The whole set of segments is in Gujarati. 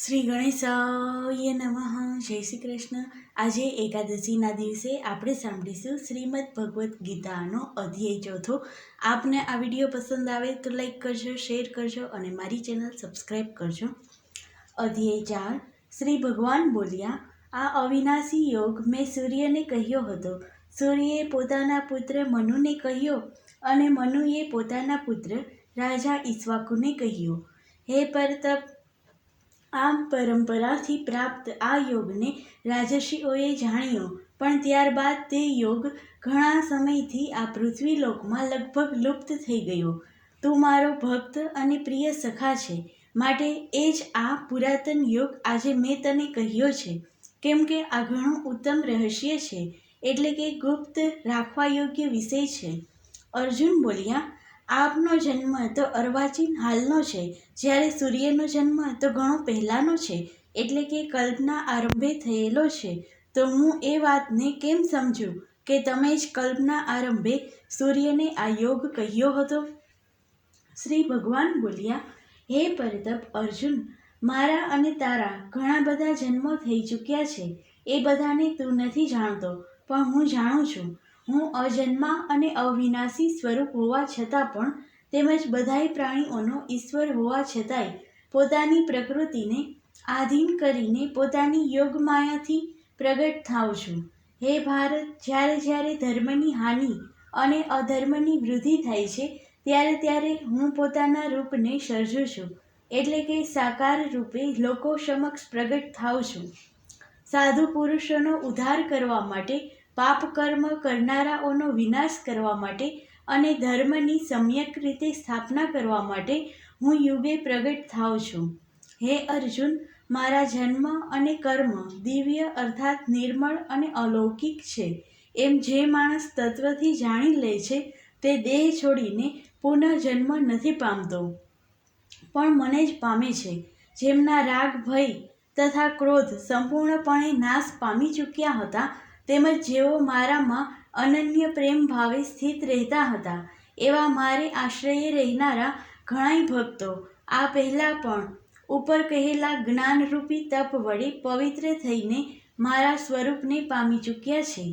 શ્રી ગણેશાય નમઃ. જય શ્રી કૃષ્ણ. આજે એકાદશીના દિવસે આપણે સાંભળીશું શ્રીમદ ભગવદ્ ગીતાનો અધ્યાય ચોથો. આપને આ વીડિયો પસંદ આવે તો લાઈક કરજો, શેર કરજો અને મારી ચેનલ સબસ્ક્રાઈબ કરજો. અધ્યાય ચાર. શ્રી ભગવાન બોલ્યા, આ અવિનાશી યોગ મેં સૂર્યને કહ્યો હતો. સૂર્યએ પોતાના પુત્ર મનુને કહ્યો અને મનુએ પોતાના પુત્ર રાજા ઈશ્વાકુને કહ્યું, હે પરતપ આમ પરંપરાથી પ્રાપ્ત આ યોગને રાજર્ષિઓએ જાણ્યો. પણ ત્યારબાદ તે યોગ ઘણા સમયથી આ પૃથ્વીલોકમાં લગભગ લુપ્ત થઈ ગયો. તું મારો ભક્ત અને પ્રિય સખા છે. માટે એ જ આ પુરાતન યોગ આજે મેં તને કહ્યો છે. કેમ કે આ ઘણું ઉત્તમ રહસ્ય છે. એટલે કે ગુપ્ત રાખવા યોગ્ય વિષય છે. અર્જુન બોલ્યા આપનો જન્મ તો અર્વાચીન હાલનો છે. જ્યારે સૂર્યનો જન્મ તો ઘણો પહેલાંનો છે. એટલે કે કલ્પના આરંભે થયેલો છે. તો હું એ વાતને કેમ સમજું કે તમે જ કલ્પના આરંભે સૂર્યને આ યોગ કહ્યો હતો? શ્રી ભગવાન બોલ્યા, હે પરતપ અર્જુન, મારા અને તારા ઘણા બધા જન્મો થઈ ચૂક્યા છે. એ બધાને તું નથી જાણતો, પણ હું જાણું છું. હું અજન્મા અને અવિનાશી સ્વરૂપ હોવા છતાં પણ તેમજ બધાય પ્રાણીઓનો ઈશ્વર હોવા છતાંય પોતાની પ્રકૃતિને આધીન કરીને પોતાની યોગમાયાથી પ્રગટ થાઉં છું. હે ભારત, જ્યારે જ્યારે ધર્મની હાનિ અને અધર્મની વૃદ્ધિ થાય છે, ત્યારે ત્યારે હું પોતાના રૂપને સર્જું છું, એટલે કે સાકાર રૂપે લોકો સમક્ષ પ્રગટ થાઉં છું. સાધુ પુરુષોનો ઉદ્ધાર કરવા માટે પાપ કર્મ કરનારાઓનો વિનાશ કરવા માટે અને ધર્મની સમ્યક રીતે સ્થાપના કરવા માટે હું યુગે પ્રગટ થાઉં છું. હે અર્જુન, મારા જન્મ અને કર્મ દિવ્ય અર્થાત નિર્મળ અને અલૌકિક છે. એમ જે માણસ તત્વથી જાણી લે છે, તે દેહ છોડીને પુનઃજન્મ નથી પામતો. પણ મને જ પામે છે. જેમના રાગ ભય તથા ક્રોધ સંપૂર્ણપણે નાશ પામી ચૂક્યા હતા તેમજ જેઓ મારામાં અનન્ય પ્રેમ ભાવે સ્થિત રહેતા હતા, એવા મારે આશ્રયે રહેનારા ઘણાય ભક્તો. આ પહેલાં પણ ઉપર કહેલા જ્ઞાનરૂપી તપ વડે પવિત્ર થઈને મારા સ્વરૂપને પામી ચૂક્યા છે.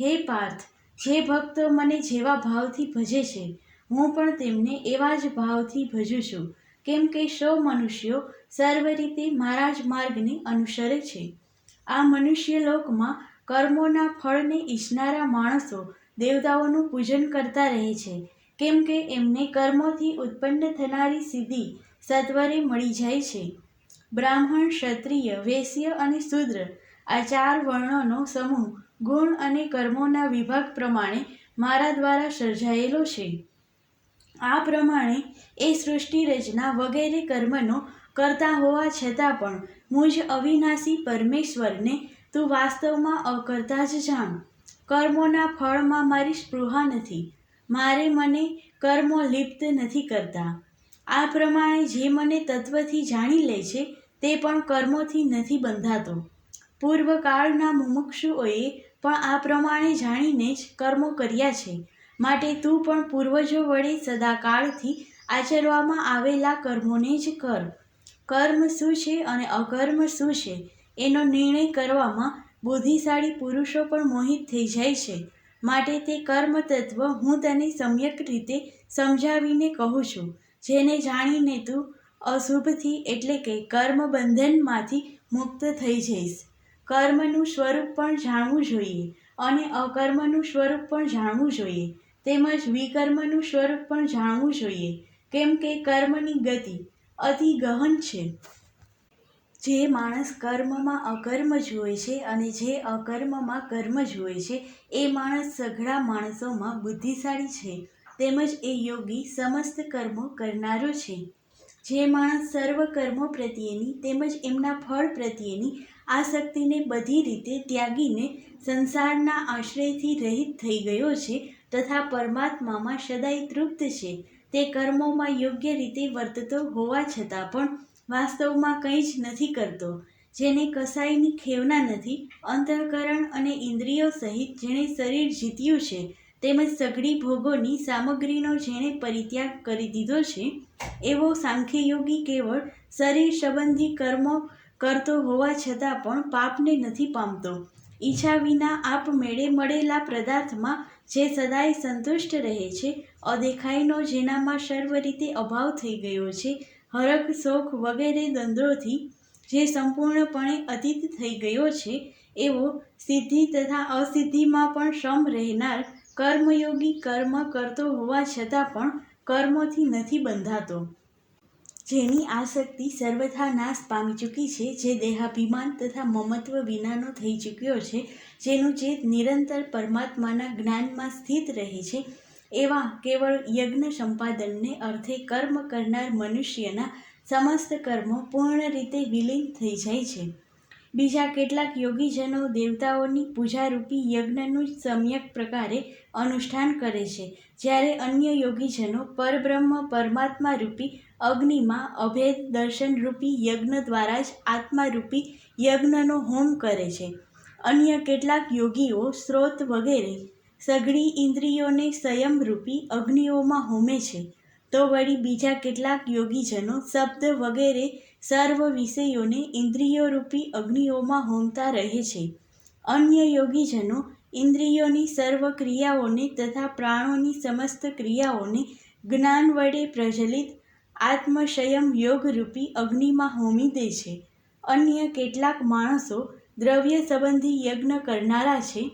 હે પાર્થ, જે ભક્તો મને જેવા ભાવથી ભજે છે, હું પણ તેમને એવા જ ભાવથી ભજું છું, કેમ કે સૌ મનુષ્યો સર્વ રીતે મારા જ માર્ગને અનુસરે છે. આ મનુષ્ય લોકમાં કર્મોના ફળને ઈચ્છનારા માણસો દેવતાઓનું પૂજન કરતા રહે છે. કેમ કે એમને કર્મોથી ઉત્પન્ન થનારી સિદ્ધિ સત્વરે મળી જાય છે. બ્રાહ્મણ, ક્ષત્રિય, વૈશ્ય અને શૂદ્ર આ ચાર વર્ણોનો સમૂહ ગુણ અને કર્મોના વિભાગ પ્રમાણે મારા દ્વારા સર્જાયેલો છે. આ પ્રમાણે એ સૃષ્ટિ રચના વગેરે કર્મનો કરતા હોવા છતાં પણ મુજ અવિનાશી પરમેશ્વરને તું વાસ્તવમાં અકર્તા જ જાણ. કર્મોના ફળમાં મારી સ્પૃહા નથી. મારે મને કર્મો લિપ્ત નથી કરતા. આ પ્રમાણે જે મને તત્વથી જાણી લે છે, તે પણ કર્મોથી નથી બંધાતો. પૂર્વકાળના મુમુક્ષુઓએ પણ આ પ્રમાણે જાણીને જ કર્મો કર્યા છે. માટે તું પણ પૂર્વજો વડે સદાકાળથી આચરવામાં આવેલા કર્મોને જ કર. કર્મ શું છે અને અકર્મ શું છે એનો નિર્ણય કરવામાં બુદ્ધિશાળી પુરુષો પણ મોહિત થઈ જાય છે. માટે તે કર્મ તત્વ હું તને સમ્યક રીતે સમજાવીને કહું છું. જેને જાણીને તું અશુભથી એટલે કે કર્મ બંધનમાંથી મુક્ત થઈ જઈશ. કર્મનું સ્વરૂપ પણ જાણવું જોઈએ અને અકર્મનું સ્વરૂપ પણ જાણવું જોઈએ. તેમજ વિકર્મનું સ્વરૂપ પણ જાણવું જોઈએ. કેમ કે કર્મની ગતિ અતિ ગહન છે. જે માણસ કર્મમાં અકર્મ જુએ છે અને જે અકર્મમાં કર્મ જુએ છે, એ માણસ સઘળા માણસોમાં બુદ્ધિશાળી છે. તેમજ એ યોગી સમસ્ત કર્મો કરનારો છે. જે માણસ સર્વ કર્મો પ્રત્યેની તેમજ એમના ફળ પ્રત્યેની આસક્તિને બધી રીતે ત્યાગીને સંસારના આશ્રયથી રહિત થઈ ગયો છે તથા પરમાત્મામાં સદાય તૃપ્ત છે. તે કર્મોમાં યોગ્ય રીતે વર્તતો હોવા છતાં પણ વાસ્તવમાં કંઈ જ નથી કરતો, જેને કસાયની ખેવના નથી, અંતઃકરણ અને ઇન્દ્રિયો સહિત જેણે શરીર જીત્યું છે, તેમજ સઘળી ભોગોની સામગ્રીનો જેણે પરિત્યાગ કરી દીધો છે, એવો સાંખ્યયોગી કેવળ શરીર સંબંધી કર્મો કરતો હોવા છતાં પણ પાપને નથી પામતો. ઈચ્છા વિના આપમેળે મળેલા પદાર્થમાં જે સદાય સંતુષ્ટ રહે છે અદેખાઈનો જેનામાં સર્વ રીતે અભાવ થઈ ગયો છે હરખ શોખ વગેરે દ્વંદ્વોથી જે સંપૂર્ણપણે અતીત થઈ ગયો છે, એવો સિદ્ધિ તથા અસિદ્ધિમાં પણ શ્રમ રહેનાર કર્મયોગી કર્મ કરતો હોવા છતાં પણ કર્મોથી નથી બંધાતો. જેની આસક્તિ સર્વથા નાશ પામી ચૂકી છે, જે દેહાભિમાન તથા મમત્વ વિનાનો થઈ ચૂક્યો છે, જેનું ચેત નિરંતર પરમાત્માના જ્ઞાનમાં સ્થિત રહે છે એવા કેવળ યજ્ઞ સંપાદનને અર્થે કર્મ કરનાર મનુષ્યના સમસ્ત કર્મો પૂર્ણ રીતે વિલીન થઈ જાય છે. બીજા કેટલાક યોગીજનો દેવતાઓની પૂજારૂપી યજ્ઞનું સમ્યક પ્રકારે અનુષ્ઠાન કરે છે, જ્યારે અન્ય યોગીજનો પરબ્રહ્મ પરમાત્મા રૂપી અગ્નિમાં અભેદ દર્શનરૂપી યજ્ઞ દ્વારા જ આત્મારૂપી યજ્ઞનો હોમ કરે છે. અન્ય કેટલાક યોગીઓ સ્ત્રોત વગેરે સઘળી ઇન્દ્રિયોને સંયમરૂપી અગ્નિઓમાં હોમે છે. તો વળી બીજા કેટલાક યોગીજનો શબ્દ વગેરે સર્વ વિષયોને ઇન્દ્રિયોરૂપી અગ્નિઓમાં હોમતા રહે છે. અન્ય યોગીજનો ઇન્દ્રિયોની સર્વ ક્રિયાઓને તથા પ્રાણોની સમસ્ત ક્રિયાઓને જ્ઞાન વડે પ્રજલિત આત્મસંયમ યોગરૂપી અગ્નિમાં હોમી દે છે. અન્ય કેટલાક માણસો દ્રવ્ય સંબંધી યજ્ઞ કરનારા છે.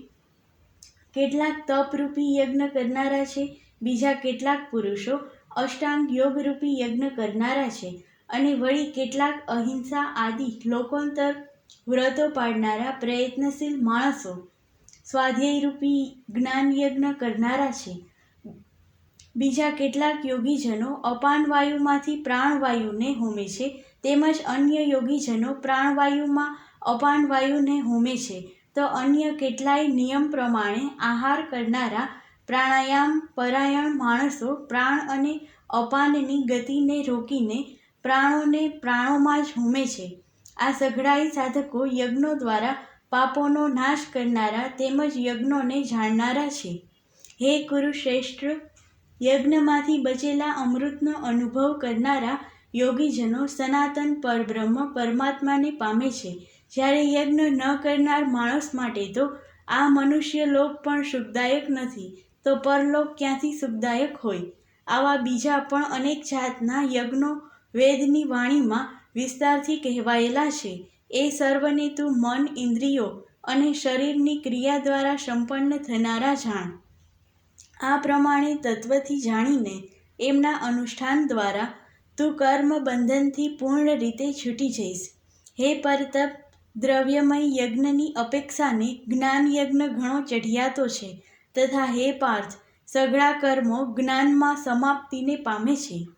કેટલાક તપરૂપી યજ્ઞ કરનારા છે, બીજા કેટલાક પુરુષો અષ્ટાંગ યોગરૂપી યજ્ઞ કરનારા છે અને વળી કેટલાક અહિંસા આદિ લોકોંતર વ્રતો પાડનારા પ્રયત્નશીલ માણસો સ્વાધ્યાયરૂપી જ્ઞાન યજ્ઞ કરનારા છે. બીજા કેટલાક યોગીજનો અપાન વાયુમાંથી પ્રાણવાયુને હોમે છે, તેમજ અન્ય યોગીજનો પ્રાણવાયુમાં અપાન વાયુને હોમે છે. તો અન્ય કેટલાય નિયમ પ્રમાણે આહાર કરનારા પ્રાણાયામ, પરાયણ માણસો પ્રાણ અને અપાનની ગતિને રોકીને પ્રાણોને પ્રાણોમાં જ હોમે છે. આ સઘળાઈ સાધકો યજ્ઞો દ્વારા પાપોનો નાશ કરનારા તેમજ યજ્ઞોને જાણનારા છે. હે કુરુશ્રેષ્ઠ, યજ્ઞમાંથી બચેલા અમૃતનો અનુભવ કરનારા યોગીજનો સનાતન પરબ્રહ્મ પરમાત્માને પામે છે. જ્યારે યજ્ઞ ન કરનાર માણસ માટે તો આ મનુષ્ય લોક પણ સુખદાયક નથી, તો પરલોક ક્યાંથી સુખદાયક હોય? આવા બીજા પણ અનેક જાતના યજ્ઞો વેદની વાણીમાં વિસ્તારથી કહેવાયેલા છે. એ સર્વને તું મન, ઇન્દ્રિયો અને શરીરની ક્રિયા દ્વારા સંપન્ન થનારા જાણ. આ પ્રમાણે તત્વથી જાણીને એમના અનુષ્ઠાન દ્વારા તું કર્મ બંધનથી પૂર્ણ રીતે છૂટી જઈશ. હે પરતપ દ્રવ્યમય યજ્ઞની અપેક્ષાને જ્ઞાનયજ્ઞ ઘણો ચઢિયાતો છે તથા હે પાર્થ, સઘળા કર્મો જ્ઞાનમાં સમાપ્તિને પામે છે.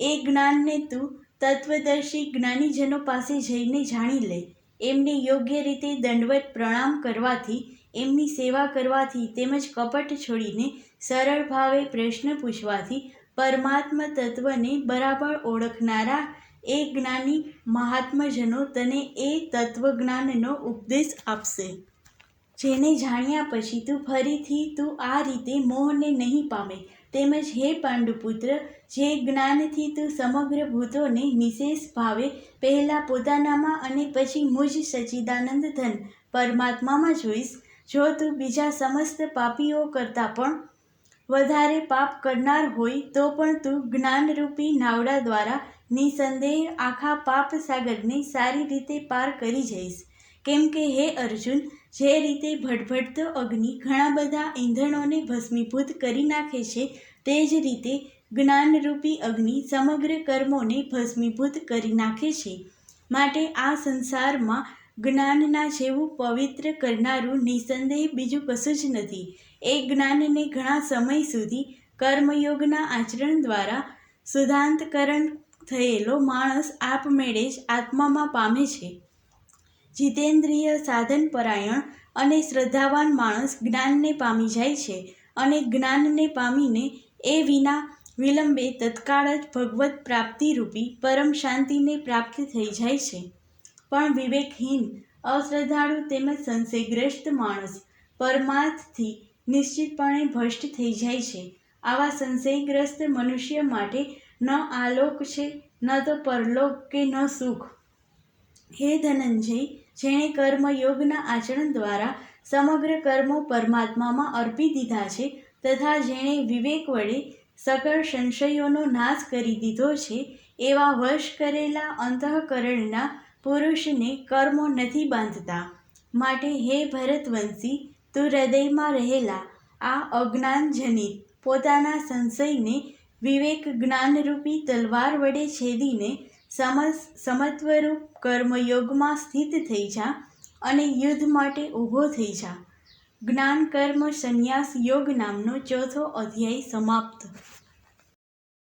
એ જ્ઞાનને તું તત્વદર્શી જ્ઞાનીજનો પાસે જઈને જાણી લે. એમને યોગ્ય રીતે દંડવત પ્રણામ કરવાથી, એમની સેવા કરવાથી તેમજ કપટ છોડીને સરળ ભાવે પ્રશ્ન પૂછવાથી પરમાત્મા તત્વને બરાબર ઓળખનારા એ જ્ઞાની મહાત્મજનો તને એ તત્વજ્ઞાનનો ઉપદેશ આપશે. જેને જાણ્યા પછી તું ફરીથી તું આ રીતે મોહને નહીં પામે. તેમજ હે પાંડુપુત્ર, જે જ્ઞાનથી તું સમગ્ર ભૂતોને નિશેષ ભાવે, પહેલાં પોતાનામાં અને પછી મુજ સચિદાનંદ ધન પરમાત્મામાં જોઈશ. જો તું બીજા સમસ્ત પાપીઓ કરતાં પણ વધારે પાપ કરનાર હોય, તો પણ તું જ્ઞાનરૂપી નાવડા દ્વારા નિસંદેહ આખા પાપ સાગરને સારી રીતે પાર કરી જઈશ. કેમ કે હે અર્જુન, જે રીતે ભટભટતો અગ્નિ ઘણા બધા ઈંધણોને ભસ્મીભૂત કરી નાખે છે, તે જ રીતે જ્ઞાનરૂપી અગ્નિ સમગ્ર કર્મોને ભસ્મીભૂત કરી નાખે છે. માટે આ સંસારમાં જ્ઞાનના જેવું પવિત્ર કરનારું નિસંદેહ બીજું કશું જ નથી. એ જ્ઞાનને ઘણા સમય સુધી કર્મયોગના આચરણ દ્વારા સુધાંતકરણ થયેલો માણસ આપમેળે જ આત્મામાં પામે છે. જીતેન્દ્રિય સાધનપરાયણ અને શ્રદ્ધાવાન માણસ જ્ઞાનને પામી જાય છે અને જ્ઞાનને પામીને એ વિના વિલંબે તત્કાળ જ ભગવત પ્રાપ્તિરૂપી પરમ શાંતિને પ્રાપ્ત થઈ જાય છે. પણ વિવેકહીન, અશ્રદ્ધાળુ તેમજ સંશયગ્રસ્ત માણસ પરમાર્થથી નિશ્ચિતપણે ભ્રષ્ટ થઈ જાય છે. આવા સંશયગ્રસ્ત મનુષ્ય માટે ન આલોક છે, ન તો પરલોક કે ન સુખ. હે ધનંજય, જેણે કર્મયોગના આચરણ દ્વારા સમગ્ર કર્મો પરમાત્મામાં અર્પી દીધા છે, તથા જેણે વિવેક વડે સકળ સંશયોનો નાશ કરી દીધો છે, એવા વશ કરેલા અંતઃકરણના પુરુષને કર્મો નથી બાંધતા. માટે હે ભરતવંશી, તું હૃદયમાં રહેલા આ અજ્ઞાનજનિત પોતાના સંશયને વિવેક જ્ઞાનરૂપી તલવાર વડે છેદીને સમસ, સમત્વરૂપ કર્મયોગમાં સ્થિત થઈ જા અને યુદ્ધ માટે ઊભો થઈ જા. જ્ઞાન કર્મ સંન્યાસ યોગ નામનો ચોથો અધ્યાય સમાપ્ત.